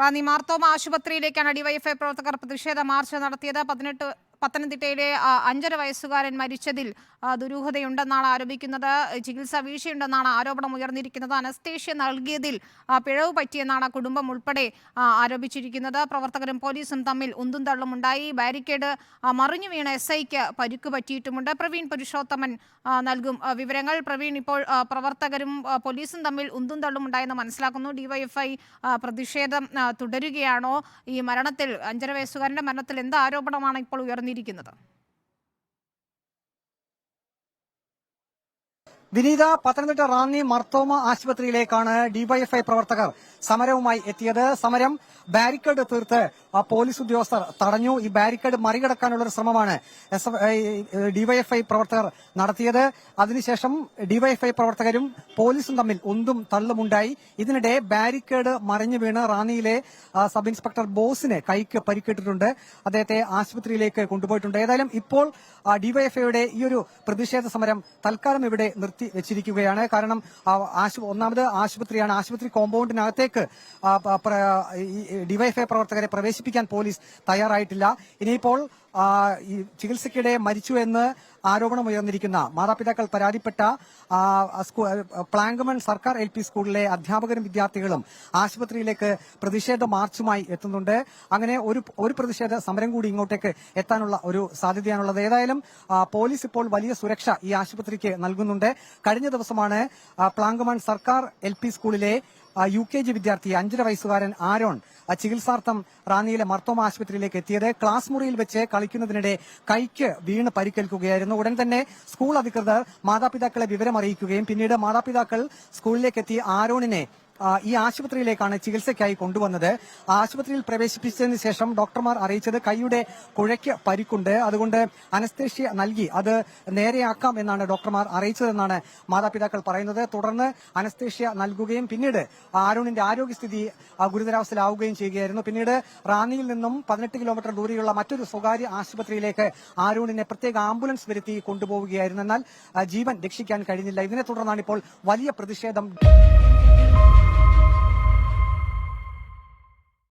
Ranni Marthoma ആശുപത്രിയിലേക്കാണ് DYFI പ്രവർത്തകർ പ്രതിഷേധ March നടത്തിയത്. പതിനെട്ട് പത്തനംതിട്ടയിലെ അഞ്ചര വയസ്സുകാരൻ മരിച്ചതിൽ ദുരൂഹതയുണ്ടെന്നാണ് ആരോപിക്കുന്നത്. ചികിത്സ വീഴ്ചയുണ്ടെന്നാണ് ആരോപണം ഉയർന്നിരിക്കുന്നത്. അനസ്തേഷ്യ നൽകിയതിൽ പിഴവ് പറ്റിയെന്നാണ് കുടുംബം ഉൾപ്പെടെ ആരോപിച്ചിരിക്കുന്നത്. പ്രവർത്തകരും പോലീസും തമ്മിൽ ഉന്തും തള്ളും ഉണ്ടായി. ബാരിക്കേഡ് മറിഞ്ഞു വീണ എസ് ഐക്ക് പരുക്ക് പറ്റിയിട്ടുമുണ്ട്. പ്രവീൺ പുരുഷോത്തമൻ നൽകും വിവരങ്ങൾ. പ്രവീൺ ഇപ്പോൾ പ്രവർത്തകരും പോലീസും തമ്മിൽ ഉന്തും തള്ളും ഉണ്ടായെന്ന് മനസ്സിലാക്കുന്നു. ഡിവൈഎഫ്ഐ പ്രതിഷേധം തുടരുകയാണോ? ഈ മരണത്തിൽ അഞ്ചര വയസ്സുകാരന്റെ മരണത്തിൽ എന്ത് ആരോപണമാണ് ഇപ്പോൾ ഉയർന്നിരിക്കുന്നത്? വിനീത പത്തനംതിട്ട റാന്നി മർത്തോമ ആശുപത്രിയിലേക്കാണ് ഡിവൈഎഫ്ഐ പ്രവർത്തകർ സമരവുമായി എത്തിയത്. സമരം ബാരിക്കേഡ് തീർത്ത് പോലീസ് ഉദ്യോഗസ്ഥർ തടഞ്ഞു. ഈ ബാരിക്കേഡ് മറികടക്കാനുള്ള ഒരു ശ്രമമാണ് ഡിവൈഎഫ്ഐ പ്രവർത്തകർ നടത്തിയത്. അതിനുശേഷം ഡിവൈഎഫ്ഐ പ്രവർത്തകരും പോലീസും തമ്മിൽ ഒന്നും തള്ളുമുണ്ടായി. ഇതിനിടെ ബാരിക്കേഡ് മറിഞ്ഞു വീണ് റാന്നിയിലെ സബ് ഇൻസ്പെക്ടർ ബോസിന് കൈക്ക് പരിക്കേറ്റിട്ടുണ്ട്. അദ്ദേഹത്തെ ആശുപത്രിയിലേക്ക് കൊണ്ടുപോയിട്ടുണ്ട്. ഏതായാലും ഇപ്പോൾ ഡിവൈഎഫ്ഐയുടെ ഈ ഒരു പ്രതിഷേധ സമരം തൽക്കാലം ഇവിടെ നിർത്തി വെച്ചിരിക്കുകയാണ്. കാരണം ഒന്നാമത് ആശുപത്രിയാണ്. ആശുപത്രി കോമ്പൗണ്ടിനകത്തേക്ക് ഡിവൈഫൈ പ്രവർത്തകരെ പ്രവേശിപ്പിക്കാൻ പോലീസ് തയ്യാറായിട്ടില്ല. ഇനിയിപ്പോൾ ചികിത്സയ്ക്കിടെ മരിച്ചു എന്ന് ആരോപണം ഉയർന്നിരിക്കുന്ന മാതാപിതാക്കൾ പരാതിപ്പെട്ട പ്ലാങ്കമൺ സർക്കാർ എൽ പി സ്കൂളിലെ അധ്യാപകരും വിദ്യാർത്ഥികളും ആശുപത്രിയിലേക്ക് പ്രതിഷേധ മാർച്ചുമായി എത്തുന്നുണ്ട്. അങ്ങനെ ഒരു ഒരു പ്രതിഷേധ സമരം കൂടി ഇങ്ങോട്ടേക്ക് എത്താനുള്ള ഒരു സാധ്യതയാണുള്ളത്. ഏതായാലും പോലീസ് ഇപ്പോൾ വലിയ സുരക്ഷ ഈ ആശുപത്രിക്ക് നൽകുന്നുണ്ട്. കഴിഞ്ഞ ദിവസമാണ് പ്ലാങ്കമൺ സർക്കാർ എൽ സ്കൂളിലെ യു കെ ജി വിദ്യാർത്ഥി അഞ്ചര വയസ്സുകാരൻ ആരോൺ ചികിത്സാർത്ഥം റാന്നിയിലെ മർത്തോമ ആശുപത്രിയിലേക്ക് എത്തിയത് ക്ലാസ് മുറിയിൽ വെച്ച് കളിക്കുന്നതിനിടെ കൈക്ക് വീണ് പരിക്കേൽക്കുകയായിരുന്നു. ഉടൻ തന്നെ സ്കൂൾ അധികൃതർ മാതാപിതാക്കളെ വിവരം അറിയിക്കുകയും പിന്നീട് മാതാപിതാക്കൾ സ്കൂളിലേക്ക് എത്തി ആരോണിനെ ഈ ആശുപത്രിയിലേക്കാണ് ചികിത്സയ്ക്കായി കൊണ്ടുവന്നത്. ആശുപത്രിയിൽ പ്രവേശിപ്പിച്ചതിന് ശേഷം ഡോക്ടർമാർ അറിയിച്ചത് കൈയുടെ കുഴയ്ക്ക് പരിക്കുണ്ട്. അതുകൊണ്ട് അനസ്തേഷ്യ നൽകി. അത് നേരെയാക്കാം എന്നാണ് ഡോക്ടർമാർ അറിയിച്ചതെന്നാണ് മാതാപിതാക്കൾ പറയുന്നത്. തുടർന്ന് അനസ്തേഷ്യ നൽകുകയും പിന്നീട് അരുണിന്റെ ആരോഗ്യസ്ഥിതി ഗുരുതരാവസ്ഥയിലാവുകയും ചെയ്യുകയായിരുന്നു. പിന്നീട് റാന്നിയിൽ നിന്നും പതിനെട്ട് കിലോമീറ്റർ ദൂരെയുള്ള മറ്റൊരു സ്വകാര്യ ആശുപത്രിയിലേക്ക് അരുണിനെ പ്രത്യേക ആംബുലൻസ് വരുത്തി കൊണ്ടുപോവുകയായിരുന്നു. എന്നാൽ ജീവൻ രക്ഷിക്കാൻ കഴിഞ്ഞില്ല. ഇതിനെ തുടർന്നാണ് ഇപ്പോൾ വലിയ പ്രതിഷേധം.